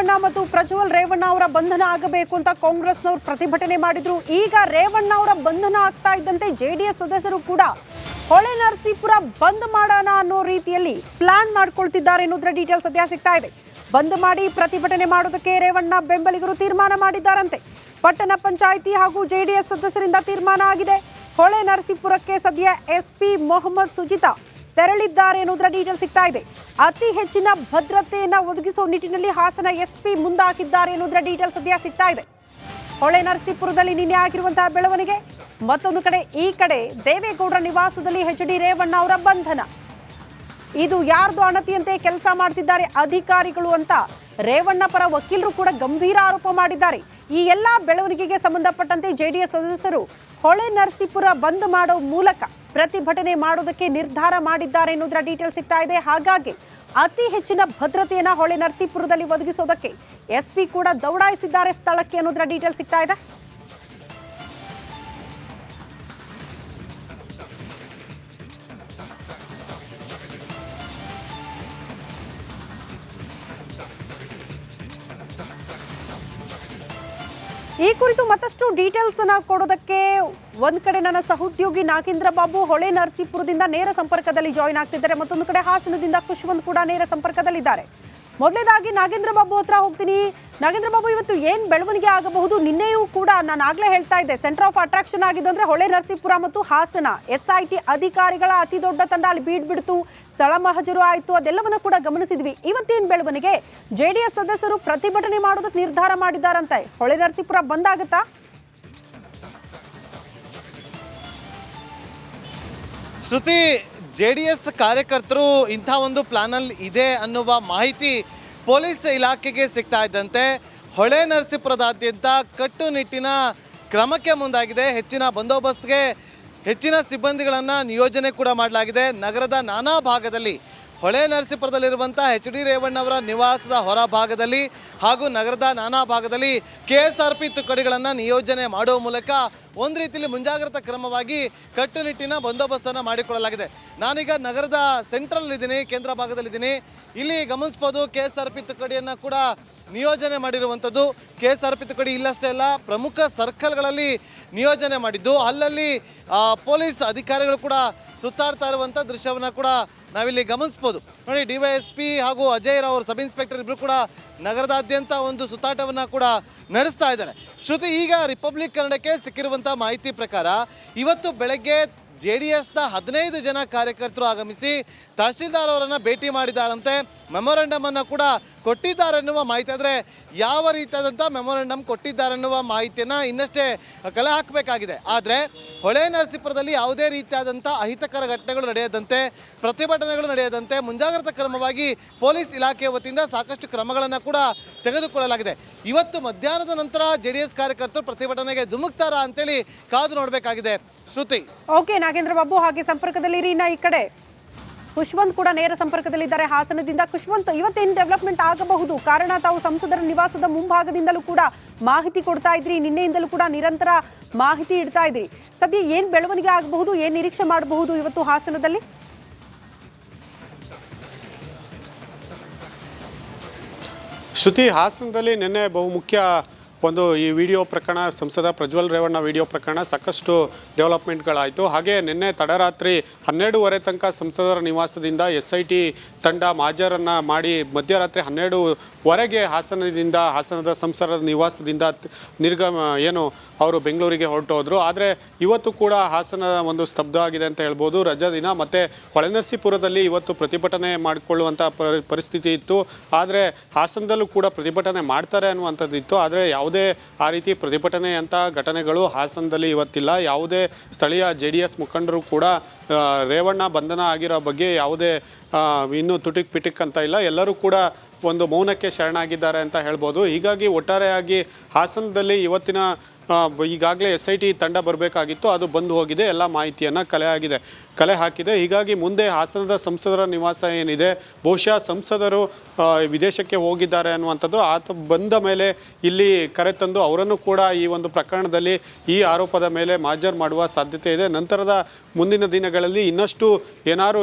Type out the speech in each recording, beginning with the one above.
ರೇವಣ್ಣ ಮತ್ತು ಪ್ರಜ್ವಲ್ ರೇವಣ್ಣ ಅವರ ಬಂಧನ ಆಗಬೇಕು ಅಂತ ಕಾಂಗ್ರೆಸ್ನವರು ಪ್ರತಿಭಟನೆ ಮಾಡಿದ್ರು. ಈಗ ರೇವಣ್ಣ ಅವರ ಬಂಧನ ಆಗ್ತಾ ಇದ್ದಂತೆ ಜೆಡಿಎಸ್ ಸದಸ್ಯರು ಕೂಡ ಹೊಳೆ ನರಸೀಪುರ ಬಂದ್ ಮಾಡೋಣ ಅನ್ನೋ ರೀತಿಯಲ್ಲಿ ಪ್ಲಾನ್ ಮಾಡ್ಕೊಳ್ತಿದ್ದಾರೆ ಅನ್ನೋದ್ರ ಡೀಟೇಲ್ ಸದ್ಯ ಸಿಗ್ತಾ ಇದೆ. ಬಂದ್ ಮಾಡಿ ಪ್ರತಿಭಟನೆ ಮಾಡೋದಕ್ಕೆ ರೇವಣ್ಣ ಬೆಂಬಲಿಗರು ತೀರ್ಮಾನ ಮಾಡಿದ್ದಾರಂತೆ. ಪಟ್ಟಣ ಪಂಚಾಯಿತಿ ಹಾಗೂ ಜೆಡಿಎಸ್ ಸದಸ್ಯರಿಂದ ತೀರ್ಮಾನ ಆಗಿದೆ. ಹೊಳೆ ನರಸೀಪುರಕ್ಕೆ ಸದ್ಯ ಎಸ್ಪಿ ಮೊಹಮ್ಮದ್ ಸುಜಿತಾ ತೆರಳಿದ್ದಾರೆ ಎನ್ನುವುದರ ಡೀಟೇಲ್ ಸಿಗ್ತಾ ಇದೆ. ಅತಿ ಹೆಚ್ಚಿನ ಭದ್ರತೆಯನ್ನು ಒದಗಿಸುವ ನಿಟ್ಟಿನಲ್ಲಿ ಹಾಸನ ಎಸ್ಪಿ ಮುಂದಾಕಿದ್ದಾರೆ ಎನ್ನುವುದರ ಡೀಟೇಲ್ ಸದ್ಯ ಸಿಗ್ತಾ ಇದೆ. ಹೊಳೆ ನರಸೀಪುರದಲ್ಲಿ ನಿನ್ನೆ ಆಗಿರುವಂತಹ ಬೆಳವಣಿಗೆ, ಮತ್ತೊಂದು ಕಡೆ ಈ ಕಡೆ ದೇವೇಗೌಡರ ನಿವಾಸದಲ್ಲಿ ಎಚ್ ಡಿ ರೇವಣ್ಣ ಅವರ ಬಂಧನ. ಇದು ಯಾರ್ದು ಅಣತಿಯಂತೆ ಕೆಲಸ ಮಾಡ್ತಿದ್ದಾರೆ ಅಧಿಕಾರಿಗಳು ಅಂತ ರೇವಣ್ಣ ಪರ ವಕೀಲರು ಕೂಡ ಗಂಭೀರ ಆರೋಪ ಮಾಡಿದ್ದಾರೆ. ಈ ಎಲ್ಲ ಬೆಳವಣಿಗೆಗೆ ಸಂಬಂಧಪಟ್ಟಂತೆ ಜೆಡಿಎಸ್ ಸದಸ್ಯರು ಹೊಳೆ ನರಸೀಪುರ ಬಂದ್ ಮಾಡೋ ಮೂಲಕ ಪ್ರತಿಭಟನೆ ಮಾಡೋದಕ್ಕೆ ನಿರ್ಧಾರ ಮಾಡಿದ್ದಾರೆ ಎನ್ನುವುದರ ಡೀಟೇಲ್ ಸಿಗ್ತಾ ಇದೆ. ಹಾಗಾಗಿ ಅತಿ ಹೆಚ್ಚಿನ ಭದ್ರತೆಯನ್ನು ಹೊಳೆ ನರಸೀಪುರದಲ್ಲಿ ಒದಗಿಸೋದಕ್ಕೆ ಎಸ್ಪಿ ಕೂಡ ದೌಡಾಯಿಸಿದ್ದಾರೆ ಸ್ಥಳಕ್ಕೆ ಅನ್ನೋದರ ಡೀಟೇಲ್ ಸಿಗ್ತಾ ಇದೆ. ಈ ಕುರಿತು ಮತ್ತಷ್ಟು ಡೀಟೇಲ್ಸ್ ಅನ್ನ ಕೊಡೋದಕ್ಕೆ ಒಂದ್ ಕಡೆ ನನ್ನ ಸಹೋದ್ಯೋಗಿ ನಾಗೇಂದ್ರ ಬಾಬು ಹೊಳೆ ನರಸೀಪುರದಿಂದ ನೇರ ಸಂಪರ್ಕದಲ್ಲಿ ಜಾಯಿನ್ ಆಗ್ತಿದ್ದಾರೆ. ಮತ್ತೊಂದು ಕಡೆ ಹಾಸನದಿಂದ ಖುಷ್ವಂತ್ ಕೂಡ ನೇರ ಸಂಪರ್ಕದಲ್ಲಿದ್ದಾರೆ. ಮೊದಲನೇದಾಗಿ ನಾಗೇಂದ್ರ ಬಾಬು ಹತ್ರ ಹೋಗ್ತೀನಿ. ನಾಗೇಂದ್ರ ಬಾಬು ಇವತ್ತು ಏನ್ ಬೆಳವಣಿಗೆ ಆಗಬಹುದು? ನಿನ್ನೆಯೂ ಕೂಡ ನಾನು ಆಗ್ಲೇ ಹೇಳ್ತಾ ಇದ್ದೆ ಸೆಂಟರ್ ಆಫ್ ಅಟ್ರಾಕ್ಷನ್ ಆಗಿದೆ ಅಂದ್ರೆ ಹೊಳೆ ನರಸೀಪುರ ಮತ್ತು ಹಾಸನ. ಎಸ್ ಐ ಟಿ ಅಧಿಕಾರಿಗಳ ಅತಿ ದೊಡ್ಡ ತಂಡ ಅಲ್ಲಿ ಬೀಡ್ ಬಿಡ್ತು ಸ್ಥಳ ಮಹಜರು ಆಯ್ತು, ಅದೆಲ್ಲವನ್ನ ಕೂಡ ಗಮನಿಸಿದ್ವಿ. ಇವತ್ತೇನ್ ಬೆಳವಣಿಗೆ? ಜೆಡಿಎಸ್ ಸದಸ್ಯರು ಪ್ರತಿಭಟನೆ ಮಾಡೋದಕ್ಕೆ ನಿರ್ಧಾರ ಮಾಡಿದ್ದಾರಂತೆ. ಹೊಳೆ ನರಸೀಪುರ ಬಂದಾಗುತ್ತಾ? ಶ್ರುತಿ ಜೆ ಡಿ ಎಸ್ ಕಾರ್ಯಕರ್ತರು ಇಂಥ ಒಂದು ಪ್ಲಾನಲ್ಲಿ ಇದೆ ಅನ್ನುವ ಮಾಹಿತಿ ಪೊಲೀಸ್ ಇಲಾಖೆಗೆ ಸಿಗ್ತಾ ಇದ್ದಂತೆ ಹೊಳೆ ನರಸೀಪುರದಾದ್ಯಂತ ಕಟ್ಟುನಿಟ್ಟಿನ ಕ್ರಮಕ್ಕೆ ಮುಂದಾಗಿದೆ. ಹೆಚ್ಚಿನ ಬಂದೋಬಸ್ತ್ಗೆ ಹೆಚ್ಚಿನ ಸಿಬ್ಬಂದಿಗಳನ್ನು ನಿಯೋಜನೆ ಕೂಡ ಮಾಡಲಾಗಿದೆ. ನಗರದ ನಾನಾ ಭಾಗದಲ್ಲಿ ಹೊಳೆ ನರಸೀಪುರದಲ್ಲಿರುವಂಥ ಎಚ್ ಡಿ ರೇವಣ್ಣವರ ನಿವಾಸದ ಹೊರ ಭಾಗದಲ್ಲಿ ಹಾಗೂ ನಗರದ ನಾನಾ ಭಾಗದಲ್ಲಿ ಕೆ ಎಸ್ ಆರ್ ಪಿ ತುಕಡಿಗಳನ್ನು ನಿಯೋಜನೆ ಮಾಡುವ ಮೂಲಕ ಒಂದು ರೀತಿಯಲ್ಲಿ ಮುಂಜಾಗ್ರತಾ ಕ್ರಮವಾಗಿ ಕಟ್ಟುನಿಟ್ಟಿನ ಬಂದೋಬಸ್ತನ್ನು ಮಾಡಿಕೊಳ್ಳಲಾಗಿದೆ. ನಾನೀಗ ನಗರದ ಸೆಂಟ್ರಲ್ ಇದ್ದೀನಿ ಕೇಂದ್ರ ಭಾಗದಲ್ಲಿದ್ದೀನಿ. ಇಲ್ಲಿ ಗಮನಿಸ್ಬೋದು ಕೆ ಎಸ್ ಆರ್ ಪಿ ತುಕಡಿಯನ್ನು ಕೂಡ ನಿಯೋಜನೆ ಮಾಡಿರುವಂಥದ್ದು. ಕೆ ಎಸ್ ಆರ್ ಪಿ ತುಕಡಿ ಇಲ್ಲಷ್ಟೇ ಅಲ್ಲ, ಪ್ರಮುಖ ಸರ್ಕಲ್ಗಳಲ್ಲಿ ನಿಯೋಜನೆ ಮಾಡಿದ್ದು. ಅಲ್ಲಲ್ಲಿ ಪೊಲೀಸ್ ಅಧಿಕಾರಿಗಳು ಕೂಡ ಸುತ್ತಾಡ್ತಾ ಇರುವಂಥ ದೃಶ್ಯವನ್ನು ಕೂಡ ನಾವಿಲ್ಲಿ ಗಮನಿಸ್ಬೋದು. ನೋಡಿ, ಡಿ ವೈ ಎಸ್ ಪಿ ಹಾಗೂ ಅಜಯ್ ರಾವ್ ಸಬ್ ಇನ್ಸ್ಪೆಕ್ಟರ್ ಇಬ್ಬರು ಕೂಡ ನಗರದಾದ್ಯಂತ ಒಂದು ಸುತ್ತಾಟವನ್ನು ಕೂಡ ನಡೆಸ್ತಾ ಇದ್ದಾರೆ. ಶ್ರುತಿ, ಈಗ ರಿಪಬ್ಲಿಕ್ ಕನ್ನಡಕ್ಕೆ ಸಿಕ್ಕಿರುವಂಥ ಮಾಹಿತಿ ಪ್ರಕಾರ ಇವತ್ತು ಬೆಳಗ್ಗೆ ಜೆ ಡಿ ಎಸ್ನ ಹದಿನೈದು ಜನ ಕಾರ್ಯಕರ್ತರು ಆಗಮಿಸಿ ತಹಶೀಲ್ದಾರ್ ಅವರನ್ನು ಭೇಟಿ ಮಾಡಿದ್ದಾರಂತೆ. ಮೆಮೊರಾಂಡಮ್ ಅನ್ನು ಕೂಡ ಕೊಟ್ಟಿದ್ದಾರೆ ಅನ್ನುವ ಮಾಹಿತಿ. ಆದರೆ ಯಾವ ರೀತಿಯಾದಂಥ ಮೆಮೊರಂಡಮ್ ಕೊಟ್ಟಿದ್ದಾರೆ ಅನ್ನುವ ಮಾಹಿತಿಯನ್ನು ಇನ್ನಷ್ಟೇ ಕಲೆ ಹಾಕಬೇಕಾಗಿದೆ. ಆದರೆ ಹೊಳೆ ನರಸೀಪುರದಲ್ಲಿ ಯಾವುದೇ ರೀತಿಯಾದಂಥ ಅಹಿತಕರ ಘಟನೆಗಳು ನಡೆಯದಂತೆ, ಪ್ರತಿಭಟನೆಗಳು ನಡೆಯದಂತೆ ಮುಂಜಾಗ್ರತಾ ಕ್ರಮವಾಗಿ ಪೊಲೀಸ್ ಇಲಾಖೆಯ ವತಿಯಿಂದ ಸಾಕಷ್ಟು ಕ್ರಮಗಳನ್ನು ಕೂಡ ತೆಗೆದುಕೊಳ್ಳಲಾಗಿದೆ. ಇವತ್ತು ಮಧ್ಯಾಹ್ನದ ನಂತರ ಜೆ ಡಿ ಎಸ್ ಕಾರ್ಯಕರ್ತರು ಪ್ರತಿಭಟನೆಗೆ ಧುಮುಕ್ತಾರಾ ಅಂತೇಳಿ ಕಾದು ನೋಡಬೇಕಾಗಿದೆ. ಶ್ರುತಿ. ಓಕೆ, ನಾಗೇಂದ್ರ ಬಾಬು ಹಾಗೆ ಸಂಪರ್ಕದಲ್ಲಿ ರೀನಾ ಈ ಕಡೆ. ಖುಷ್ವಂತ್ ಕೂಡ ನೇರ ಸಂಪರ್ಕದಲ್ಲಿದ್ದಾರೆ ಹಾಸನದಿಂದ. ಖುಷ್ವಂತ್ ಇವತ್ತೇನು ಡೆವಲಪ್ಮೆಂಟ್ ಆಗಬಹುದು? ಕಾರಣ ತಾವು ಸಂಸದರ ನಿವಾಸದ ಮುಂಭಾಗದಿಂದಲೂ ಕೂಡ ಮಾಹಿತಿ ಕೊಡ್ತಾ ಇದ್ರಿ, ನಿನ್ನೆಯಿಂದಲೂ ಕೂಡ ನಿರಂತರ ಮಾಹಿತಿ ಇಡ್ತಾ ಇದ್ರಿ. ಸದ್ಯ ಏನ್ ಬೆಳವಣಿಗೆ ಆಗಬಹುದು, ಏನ್ ನಿರೀಕ್ಷೆ ಮಾಡಬಹುದು ಇವತ್ತು ಹಾಸನದಲ್ಲಿ? ಶ್ರುತಿ, ಹಾಸನದಲ್ಲಿ ನಿನ್ನೆ ಬಹುಮುಖ್ಯ ಒಂದು ಈ ವಿಡಿಯೋ ಪ್ರಕರಣ, ಸಂಸದ ಪ್ರಜ್ವಲ್ ರೇವಣ್ಣ ವಿಡಿಯೋ ಪ್ರಕರಣ ಸಾಕಷ್ಟು ಡೆವಲಪ್ಮೆಂಟ್ಗಳಾಯಿತು. ಹಾಗೆ ನಿನ್ನೆ ತಡರಾತ್ರಿ ಹನ್ನೆರಡೂವರೆ ತನಕ ಸಂಸದರ ನಿವಾಸದಿಂದ ಎಸ್ ಐ ಟಿ ತಂಡ ಮಾಜರನ್ನು ಮಾಡಿ ಮಧ್ಯರಾತ್ರಿ ಹನ್ನೆರಡುವರೆಗೆ ಹಾಸನದಿಂದ, ಹಾಸನದ ಸಂಸದರ ನಿವಾಸದಿಂದ ನಿರ್ಗಮ, ಏನು ಅವರು ಬೆಂಗಳೂರಿಗೆ ಹೊರಟೋದ್ರು ಆದರೆ ಇವತ್ತು ಕೂಡ ಹಾಸನ ಒಂದು ಸ್ತಬ್ಧ ಆಗಿದೆ ಅಂತ ಹೇಳ್ಬೋದು. ರಜಾ ದಿನ, ಮತ್ತು ಹೊಳೆನರಸೀಪುರದಲ್ಲಿ ಇವತ್ತು ಪ್ರತಿಭಟನೆ ಮಾಡಿಕೊಳ್ಳುವಂಥ ಪರಿ- ಪರಿಸ್ಥಿತಿ ಇತ್ತು. ಆದರೆ ಹಾಸನದಲ್ಲೂ ಕೂಡ ಪ್ರತಿಭಟನೆ ಮಾಡ್ತಾರೆ ಅನ್ನುವಂಥದ್ದು ಇತ್ತು. ಆದರೆ ಯಾವುದೇ ಆ ರೀತಿ ಪ್ರತಿಭಟನೆ ಅಂತ ಘಟನೆಗಳು ಹಾಸನದಲ್ಲಿ ಇವತ್ತಿಲ್ಲ. ಯಾವುದೇ ಸ್ಥಳೀಯ ಜೆ ಡಿ ಎಸ್ ಮುಖಂಡರು ಕೂಡ ರೇವಣ್ಣ ಬಂಧನ ಆಗಿರೋ ಬಗ್ಗೆ ಯಾವುದೇ ಇನ್ನೂ ತುಟಿಕ್ ಪಿಟಿಕ್ ಅಂತ ಇಲ್ಲ. ಎಲ್ಲರೂ ಕೂಡ ಒಂದು ಮೌನಕ್ಕೆ ಶರಣಾಗಿದ್ದಾರೆ ಅಂತ ಹೇಳ್ಬೋದು. ಹೀಗಾಗಿ ಒಟ್ಟಾರೆಯಾಗಿ ಹಾಸನದಲ್ಲಿ ಇವತ್ತಿನ ಈಗಾಗಲೇ ಎಸ್ ಐ ಟಿ ತಂಡ ಬರಬೇಕಾಗಿತ್ತು, ಅದು ಬಂದು ಹೋಗಿದೆ, ಎಲ್ಲ ಮಾಹಿತಿಯನ್ನು ಕಲೆ ಆಗಿದೆ, ಕಲೆ ಹಾಕಿದೆ. ಹೀಗಾಗಿ ಮುಂದೆ ಹಾಸನದ ಸಂಸದರ ನಿವಾಸ ಏನಿದೆ, ಬಹುಶಃ ಸಂಸದರು ವಿದೇಶಕ್ಕೆ ಹೋಗಿದ್ದಾರೆ ಅನ್ನುವಂಥದ್ದು, ಆತ ಬಂದ ಮೇಲೆ ಇಲ್ಲಿ ಕರೆತಂದು ಅವರನ್ನು ಕೂಡ ಈ ಒಂದು ಪ್ರಕರಣದಲ್ಲಿ ಈ ಆರೋಪದ ಮೇಲೆ ಮಾಜರ್ ಮಾಡುವ ಸಾಧ್ಯತೆ ಇದೆ. ನಂತರದ ಮುಂದಿನ ದಿನಗಳಲ್ಲಿ ಇನ್ನಷ್ಟು ಏನಾದ್ರು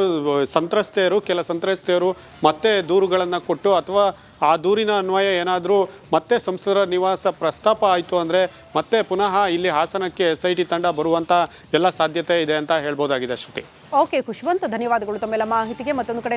ಸಂತ್ರಸ್ತೆಯರು, ಕೆಲ ಸಂತ್ರಸ್ತೆಯರು ಮತ್ತೆ ದೂರುಗಳನ್ನು ಕೊಟ್ಟು ಅಥವಾ ಆ ದೂರಿನ ಅನ್ವಯ ಏನಾದರೂ ಮತ್ತೆ ಸಂಸದರ ನಿವಾಸ ಪ್ರಸ್ತಾಪ ಆಯಿತು ಅಂದರೆ ಮತ್ತೆ ಪುನಃ ಇಲ್ಲಿ ಹಾಸನಕ್ಕೆ ಎಸ್ ಐ ಟಿ ತಂಡ ಬರುವಂಥ ಎಲ್ಲ ಸಾಧ್ಯತೆ ಇದೆ ಅಂತ ಹೇಳ್ಬೋದಾಗಿದೆ ಶ್ರುತಿ. ಓಕೆ ಖುಷ್ವಂತ್ ಧನ್ಯವಾದಗಳು ತಮ್ಮೆಲ್ಲ ಮಾಹಿತಿಗೆ. ಮತ್ತೊಂದು ಕಡೆ